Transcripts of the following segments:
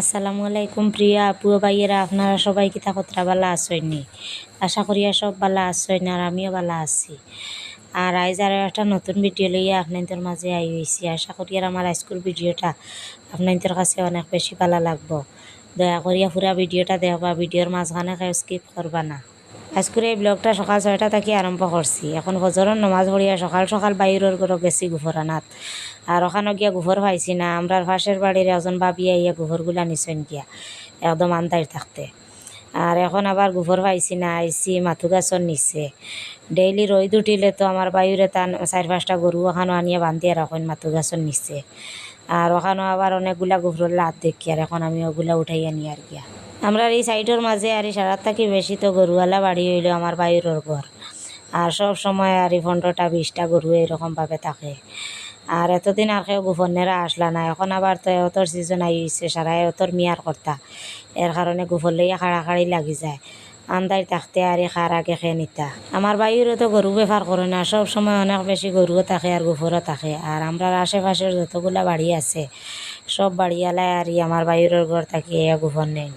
আসসালামু আলাইকুম প্রিয়া আপু ভাইয়েরা, আপনারা সবাই কি তাকতরা বালা আসইনি আশা করি সব বালা আসয়নি আর আমিও বালা আছি। আর আইজ আর একটা নতুন ভিডিও লইয়া আপনাদের মাঝে আই হয়েছি আশা করি আর আমার স্কুল ভিডিওটা আপনাদের কাছে অনেক বেশি ভালো লাগবো। দয়া করিয়া পুরা ভিডিওটা দেখবা, ভিডিওর মাঝখানে কেউ স্কিপ করবা না। আজকের এই ব্লগটা সকাল ছয়টা থেকে আরম্ভ করছি এখন ফজরের নমাজ পড়িয়া সকাল সকাল বাইরের ঘরে গেছি গুফরানাত আর ওখানে গিয়া গুফর পাইছি না আমরার পাশের বাড়ির একজন বাবি আইয়া গুফরগুলা নিছেন গিয়া একদম আন্দাই থাকতে। আর এখন আবার গুফর পাইছি না আইসি মাথু গাছর নিচে। ডেইলি রোদ উঠিলে তো আমার বায়ুরে তান চার পাঁচটা গরু ওখানে আনিয়ে বান্ধিয়ে রাখেন মাথু গাছর নিচে। আর ওখানেও আবার অনেকগুলা গুফরের লাত দেখি আর এখন আমি ওগুলা উঠাইয়া নিয়ে আর গিয়া। আমরা এই সাইডের মাঝে আর সারার থাকি বেশি? তো গরুওয়ালা বাড়ি হইল আমার বাইরের ঘর। আর সব সময় আর পনেরোটা বিশটা গরু এরকমভাবে থাকে। আর এতদিন আর কেউ গোপনেরা আসলা না। এখন আবার তো এতর সিজন আইছে সারা এতর মিয়ার কর্তা। এর কারণে গোপন লইয়া খাড়াখাড়ি লাগি যায়। আন্দাই থাকতে আর এই খার আগে খেয়ে নিতা। আমার বাইরে তো গরু বেফার করে না। সব সময় অনেক বেশি গরুও থাকে আর গোফরও থাকে। আর আমরা আশেপাশের যতগুলা বাড়ি আছে, সব বাড়িওয়ালাই আর আমার বাইরের ঘর থাকি এ গোপন নেই।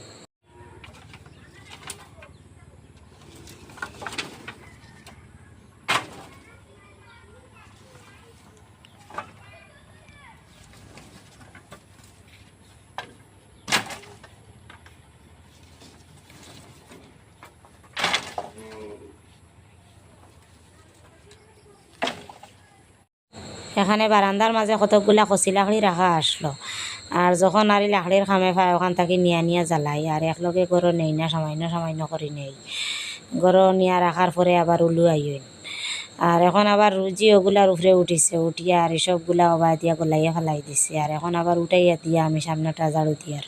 এখানে বারান্দার মাঝে কতকগুলা কচি লাখড়ি রাখা আসলো। আর যখন আর এই লাকড়ির খামে পায় ওখান থেকে নিয়া নিয়া জ্বালাই আর একলগে গরো নেই না সামান্য সামান্য করি নেই। গরো নিয়া রাখার পরে আবার উলু আইন আর এখন আবার রুজি ওগুলার উফরে উঠিছে উঠিয়া আর এসবগুলা অবায় দিয়া গোলাইয়া ফেলাই দিছে। আর এখন আবার উঠাইয়া দিয়া আমি সামনেটা ঝাড়ু দিয়ার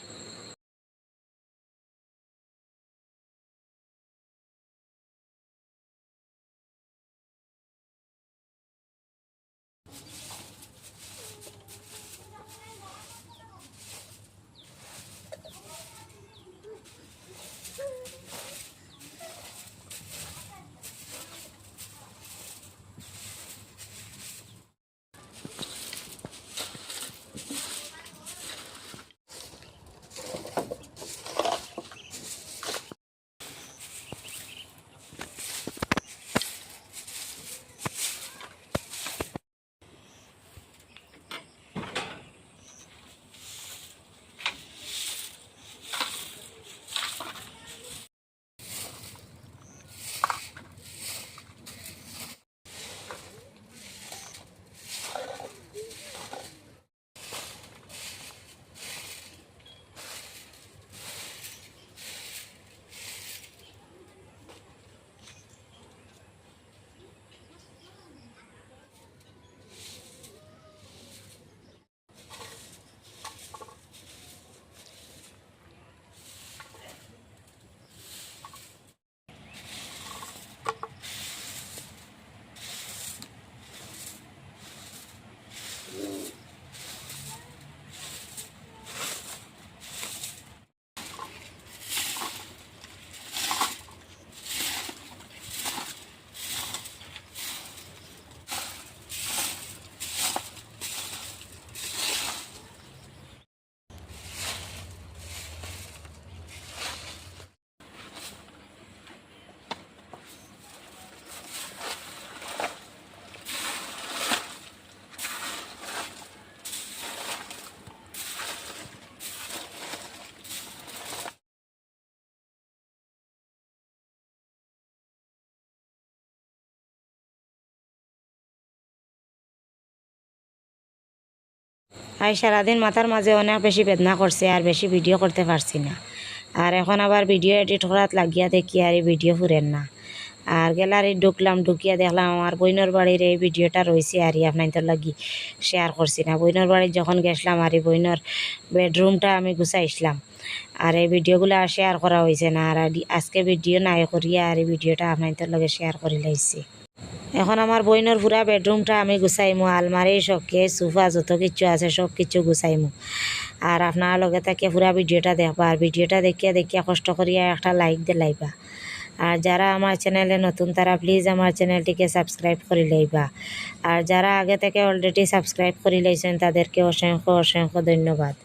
আই সারাদিন মাথার মাঝে অনেক বেশি বেদনা করছে, আর বেশি ভিডিও করতে পারছি না। আর এখন আবার ভিডিও এডিট করাত লাগিয়া দেখি আর এই ভিডিও ফুরেন না। আর গ্যালারি ঢুকলাম, ঢুকিয়া দেখলাম আমার বইনর বাড়ির এই ভিডিওটা রয়েছে আর আপনাদের লাগি শেয়ার করছি না। বইনর বাড়ির যখন গেছিলাম, আর এই বইনর বেডরুমটা আমি গুছাইছিলাম আর এই ভিডিওগুলো শেয়ার করা হয়েছে না। আর আজকে ভিডিও নাই করিয়া আর এই ভিডিওটা আপনাদের লগে শেয়ার করে লাইছি। এখন আমার বইনের পুরা বেডরুমটা আমি গুছাইমু আলমারি শোকে সোফা যত কিছু আছে সব কিছু গুছাইমু আর আপনার লগে তাকে পুরা ভিডিওটা দেখবা আর ভিডিওটা দেখিয়া দেখিয়া কষ্ট করিয়া একটা লাইক দিলাইবা আর যারা আমার চ্যানেলে নতুন তারা প্লিজ আমার চ্যানেলটিকে সাবস্ক্রাইব করে লইবা। আর যারা আগে থেকে অলরেডি সাবস্ক্রাইব করে লইছেন তাদেরকে অসংখ্য অসংখ্য ধন্যবাদ।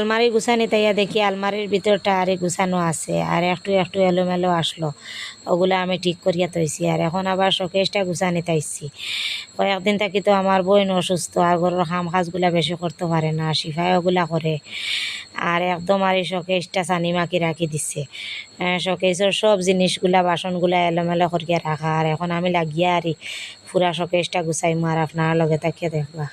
আলমারি গুছানি তাইয়া দেখি আলমারির ভিতরটা আরে গুছানো আছে, আর একটু একটু এলোমেলো আসলো। ওগুলো আমি ঠিক করিয়া তৈছি আর এখন আবার শোকেসটা গুছানি তাইছি। কয়েকদিন থাকি তো আমার বোন অসুস্থ, আর ঘরের কাম কাজগুলা বেশি করতে পারে না সিফাই ওগুলা করে। আর একদম আর এই শোকেসটা সানি মাকি রাখি দিছে। শোকেসের সব জিনিসগুলা, বাসনগুলা এলোমেলো করিয়া রাখা, আর এখন আমি লাগিয়া আর পুরা শোকেসটা গুছাই মার আপনার লগে তাকিয়ে দেখবা।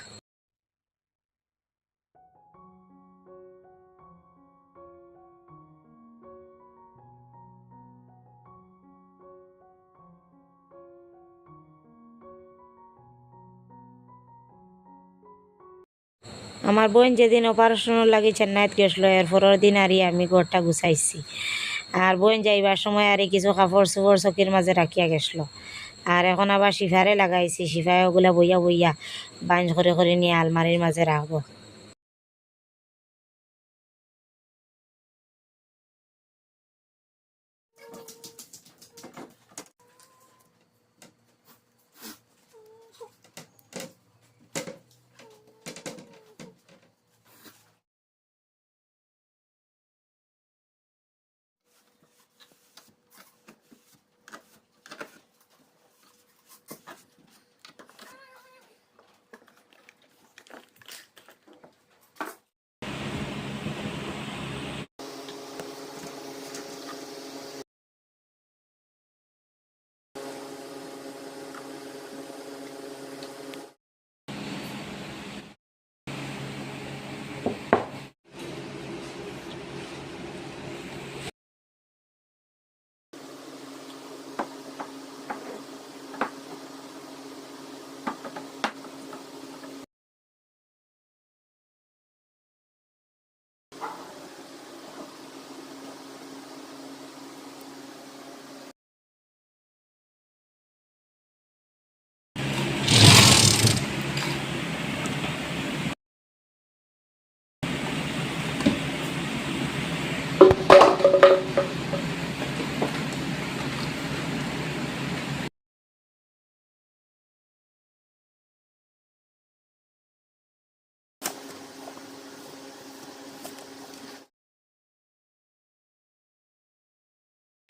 আমার বোন যেদিন অপারেশনের লাগি চেন্নাইত গেছিল এর দিন আরই আমি ঘরটা গুছাইছি। আর বোন যাইবার সময় আরই কিছু কাপড় চোপড় চকির মাঝে রাখিয়া গেছিল। আর এখন আবার শিফারে লাগাইছি শিফায় ওগুলা বইয়া বইয়া বাঞ্জ করে করে নিয়ে আলমারির মাঝে রাখব।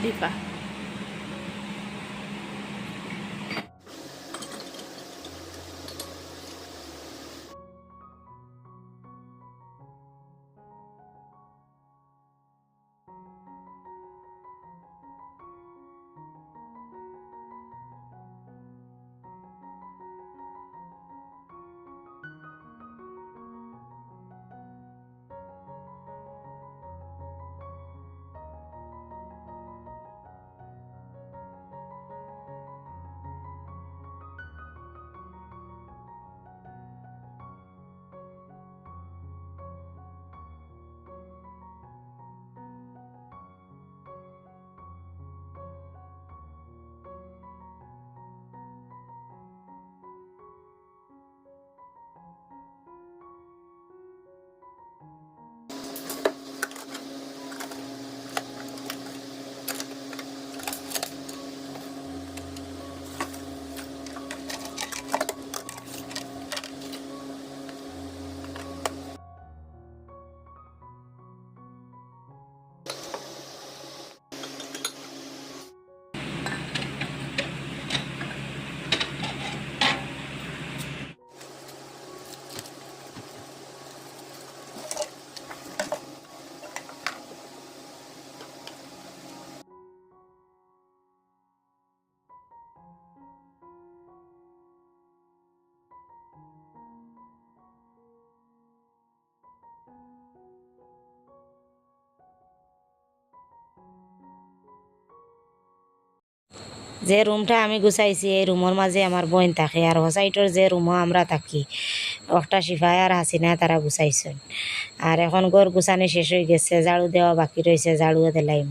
Di ba? যে রুমটা আমি গুছাইছি, এই রুমের মাঝে আমার বোন থাকে আর হোসাইটর যে রুমও আমরা থাকি একটা সিফাই আর হাসিনা তারা গুছাইছেন আর এখন ঘর গুছানি শেষ হয়ে গেছে, ঝাড়ু দেওয়া বাকি রয়েছে ঝাড়ুও দিলাইম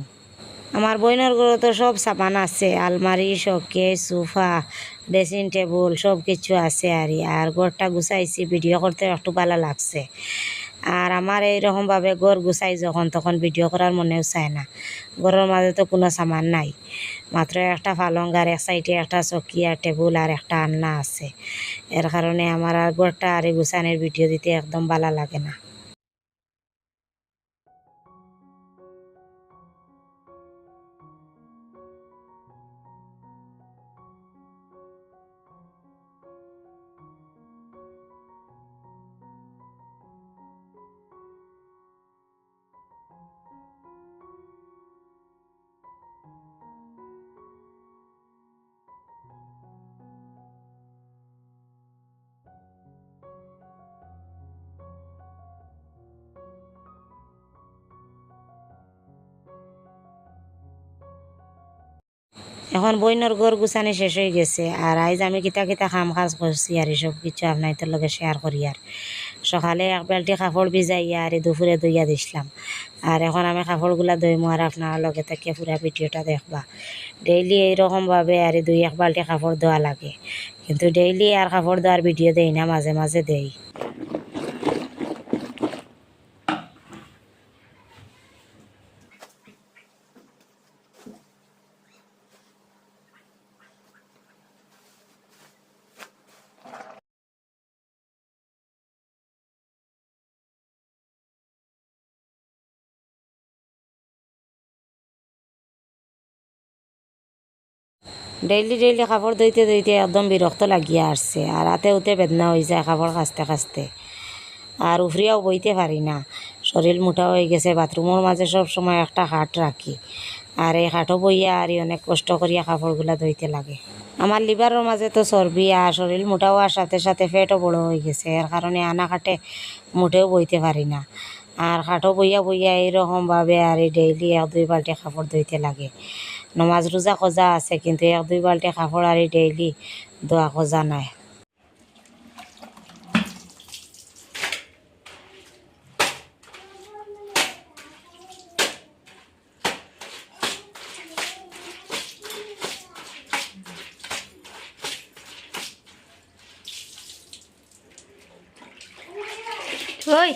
আমার বইনের ঘরে তো সব সামান আছে, আলমারি শোকেস সোফা ড্রেসিং টেবিল, সব কিছু আছে আর। আর ঘরটা গুছাইছি ভিডিও করতে একটু ভালো লাগছে আর আমার এইরকমভাবে ঘর গুছাই যখন তখন ভিডিও করার মনেও চায় না। ঘরের মাঝে তো কোনো সামান নাই। মাত্র একটা পালঙ্গার এক সাইডে একটা চকি, আর টেবুল আর একটা আন্না আছে। এর কারণে আমার আর ঘরটা আর গুছানোর ভিডিও দিতে একদম ভালো লাগে না। এখন বইনের ঘর গুছানি শেষ হয়ে গেছে। আর আইজ আমি কিতা কিতা খাম কাজ করছি আর সব কিছু আপনাদের লগে শেয়ার করি আর। সকালে এক বালটি কাপড় ভিজাইয়া আর দুপুরে দইয়া দিছিলাম। আর এখন আমি কাপড়গুলা দইমু আর আপনার লগে থেকে পুরা ভিডিওটা দেখবা। ডেইলি এইরকমভাবে আর দুই এক বালটি কাপড় দেওয়া লাগে। কিন্তু ডেইলি আর কাপড় দেওয়ার ভিডিও দেই না, মাঝে মাঝে দেই। ডেইলি ডেইলি কাপড় ধুইতে ধুইতে একদম বিরক্ত লাগিয়া আসছে আর হাতে উতে বেদনা হয়ে যায় কাপড় কাচতে কাচতে আর উফরিয়াও বইতে পারি না। শরীর মোটা হয়ে গেছে বাথরুমের মাঝে সব সময় একটা হাট রাখি আর এই হাটও বইয়া আর অনেক কষ্ট করিয়া কাপড়গুলা ধুইতে লাগে। আমার লিভারের মাঝে তো চর্বি আর শরীর মোটা হওয়ার সাথে সাথে পেটও বড় হয়ে গেছে। এর কারণে আনা খাটে মোটেও বইতে পারি না। আর খাটো বইয়া বইয়া এইরকমভাবে আর এই ডেইলি এক, দুই বালতি কাপড় ধুইতে লাগে। নমাজ রোজা খোঁজা আছে কিন্তু এক দুই বালতি কাপড় এই ডেইলি ধোয়া খোঁজা নাই। ওই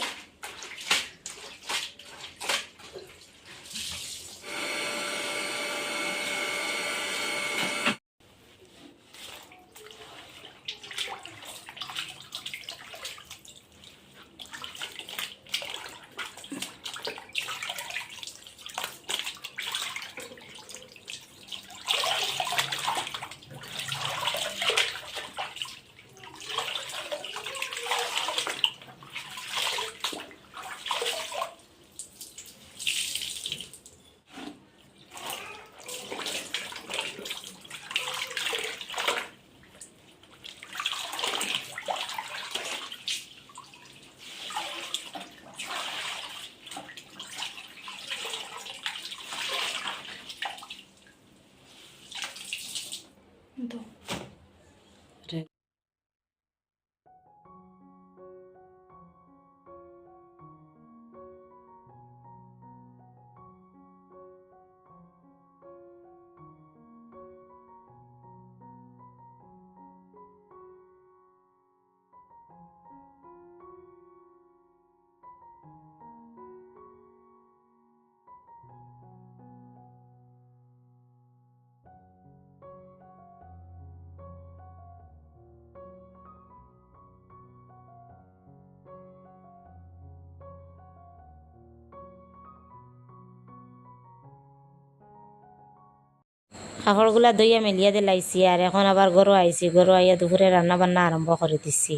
কাপড়গুলা দইয়া মেলিয়া দিলাইছি আর এখন আবার গরু আইছি গরু আইয়া দুপুরে রান্না বান্না আরম্ভ করে দিছি।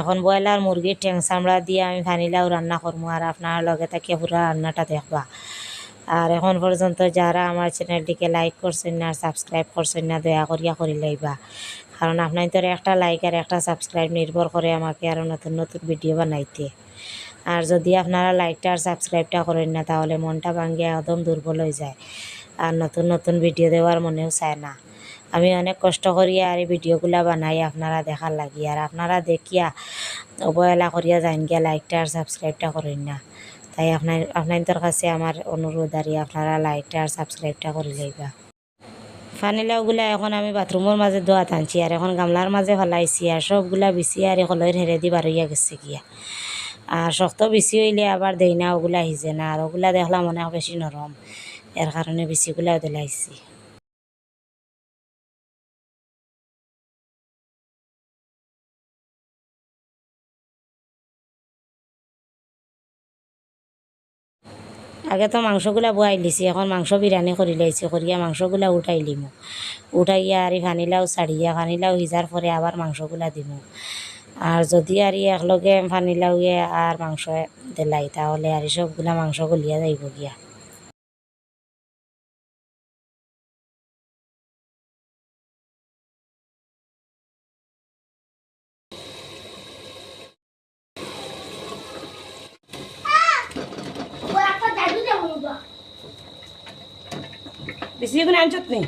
এখন ব্রয়লার মুরগির ঠ্যাং চামড়া দিয়ে আমি ভানিলাও রান্না করব আর আপনার লগে তাকে পুরা রান্নাটা দেখবা। আর এখন পর্যন্ত যারা আমার চ্যানেলটিকে লাইক করছেন না সাবস্ক্রাইব করছেন না, দয়া করিয়া করি লাইবা। কারণ আপনার তোর একটা লাইক আর একটা সাবস্ক্রাইব নির্ভর করে আমাকে আরও নতুন নতুন ভিডিও বানাইতে। আর যদি আপনারা লাইকটা আর সাবস্ক্রাইবটা করেন না, তাহলে মনটা ভাঙ্গিয়া একদম দুর্বল হয়ে যায়। আর নতুন নতুন ভিডিও দেওয়ার মনেও চায় না। আমি অনেক কষ্ট করিয়া আর এই ভিডিওগুলা বানাই আপনারা দেখার লাগি। আর আপনারা দেখিয়া অবহেলা করিয়া যাইন গিয়া লাইকটা আর সাবস্ক্রাইবটা করেন না। তাই আপনার, আপনাদের কাছে আমার অনুরোধ আর আপনারা লাইকটা আর সাবস্ক্রাইবটা করে লইবা। ফানিলাওগুলা এখন আমি বাথরুমের মাঝে দোয়া টানছি আর এখন গামলার মাঝে ফেলাইছি আর সবগুলা বিছি আর কলইর হেরে দি বারইয়া গেছে গিয়া। আর শক্ত বেশি হইলে আবার দেই না ওগুলা সিজে না। আর ওগুলা দেখলাম অনেক বেশি নরম এর কারণে বেশিগুলাও দিলাইছি আগে তো মাংসগুলা বয়াই লিছি এখন মাংস বিরিয়ানি করি লাইছি করিয়া মাংসগুলা উঠাই লিমু উঠাইয়া আর ফানিলাও ছাড়িয়া ফানিলাও সিজার পরে আবার মাংসগুলা দিমু। আর যদি আর একলগে ফানিলাও আর মাংস দিলাই, তাহলে আর সবগুলা মাংস গলিয়া যাইব গিয়া। বেশি এখানে আনছত নি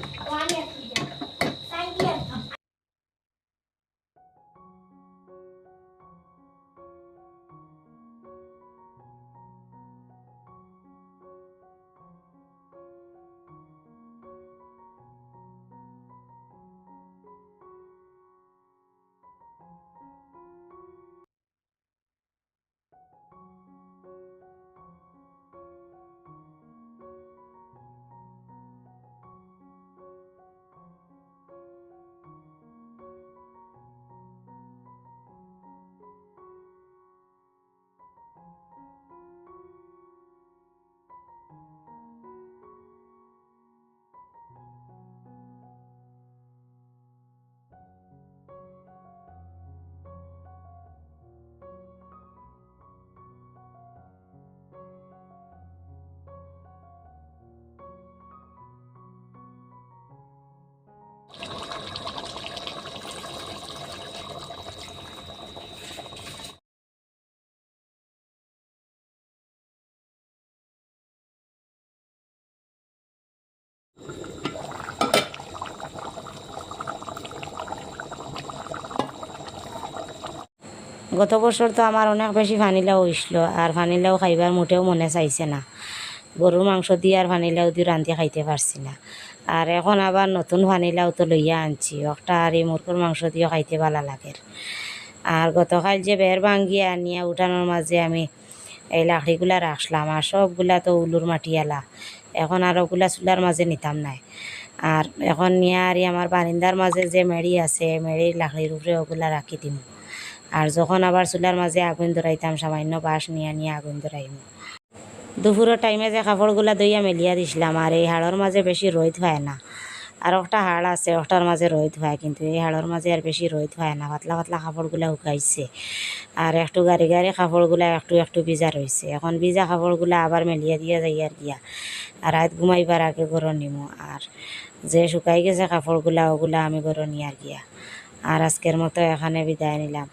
গত বছর তো আমার অনেক বেশি ফানিলাও হইছিল আর ফানিলাও খাইবার মোটেও মনে চাইছে না। গরুর মাংস দিয়ে আর ফানিলাও দিয়ে রান্ধি খাইতে পারছি না। আর এখন আবার নতুন ফানিলাও তো লইয়া আনছি, একটা আর এই মুরগোর মাংস দিয়েও খাইতে ভালো লাগে। আর গতকাল যে বের ভাঙ্গিয়া আনিয়া উঠানোর মাঝে আমি এই লাকড়িগুলা রাখলাম আর সবগুলা তো উলুর মাটিয়ালা এখন আর ওগুলা চুলার মাঝে নিতাম নাই। আর এখন নিয়ে আর আমার বারিন্দার মাঝে যে মেড়ি আছে মেড়ির লাকড়ির উপরে ওগুলা রাখি দিম। আর যখন আবার চুলার মাঝে আগুন ধরাইতাম, সামান্য বাঁশ নিয়ে নিয়ে আগুন ধরাইম। দুপুরের টাইমে যে কাপড়গুলা দইয়া মেলিয়া দিছিলাম, আর এই হাড়ের মাঝে বেশি রোদ হয় না। আর একটা হাড় আছে, ওটার মাঝে রোদ হয়, কিন্তু এই হাড়ের মাঝে আর বেশি রোদ হয় না। পাতলা পাতলা কাপড়গুলা শুকাইছে আর একটু গাড়ি গাড়ি কাপড়গুলা একটু একটু ভিজা রয়েছে এখন ভিজা কাপড়গুলা আবার মেলিয়া দিয়া যাই আর গিয়া। আর রাত ঘুমাইবার আগে গরম নিমু। আর যে শুকাই গেছে কাপড়গুলা, ওগুলা আমি গরম নিয়ার গিয়া। আর আজকের মতো এখানে বিদায় নিলাম।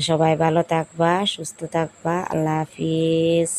সবাই ভালো থাকবা সুস্থ থাকবা। আল্লাহ হাফিজ।